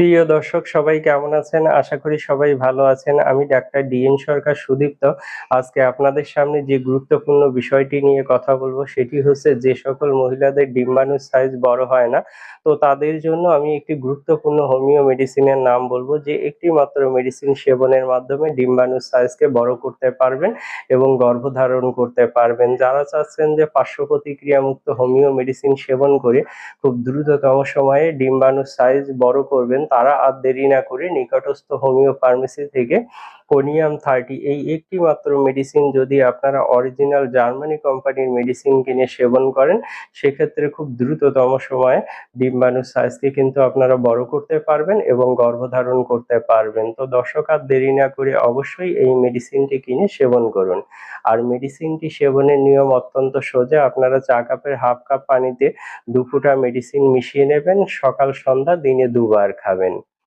প্রিয় দর্শক সবাই কেমন আছেন? আশা করি সবাই ভালো আছেন। আমি ডাক্তার ডিএন সরকার সুদীপ্ত। আজকে আপনাদের সামনে যে গুরুত্বপূর্ণ বিষয়টি নিয়ে কথা বলব সেটি হচ্ছে যে সকল মহিলাদের ডিম্বাণুর সাইজ বড় হয় না, তো তাদের জন্য আমি একটি গুরুত্বপূর্ণ হোমিও মেডিসিনের নাম বলব যে একটি মাত্র মেডিসিন সেবনের মাধ্যমে ডিম্বাণুর সাইজকে বড় করতে পারবেন এবং গর্ভধারণ করতে পারবেন। যারা চাচ্ছেন যে পার্শ্ব প্রতিক্রিয়ামুক্ত হোমিও মেডিসিন সেবন করে খুব দ্রুততম সময়ে ডিম্বাণুর সাইজ বড় করবেন তারা আর দেরি না করে নিকটস্থ হোমিও ফার্মেসি থেকে কোনিয়াম থার্টি এই একটি মাত্র মেডিসিন যদি আপনারা অরিজিনাল জার্মানি কোম্পানির মেডিসিন কিনে সেবন করেন, সেক্ষেত্রে খুব দ্রুততম সময়ে ডিম্বাণুর সাইজকে কিন্তু আপনারা বড় করতে পারবেন এবং গর্ভধারণ করতে পারবেন। তো দর্শক, আর দেরি না করে অবশ্যই এই মেডিসিনটি কিনে সেবন করুন। আর মেডিসিনটি সেবনের নিয়ম অত্যন্ত সোজা। আপনারা চা কাপের হাফ কাপ পানিতে দু ফোঁটা মেডিসিন মিশিয়ে নেবেন। সকাল, সন্ধ্যা, দিনে দুবার খাবেন।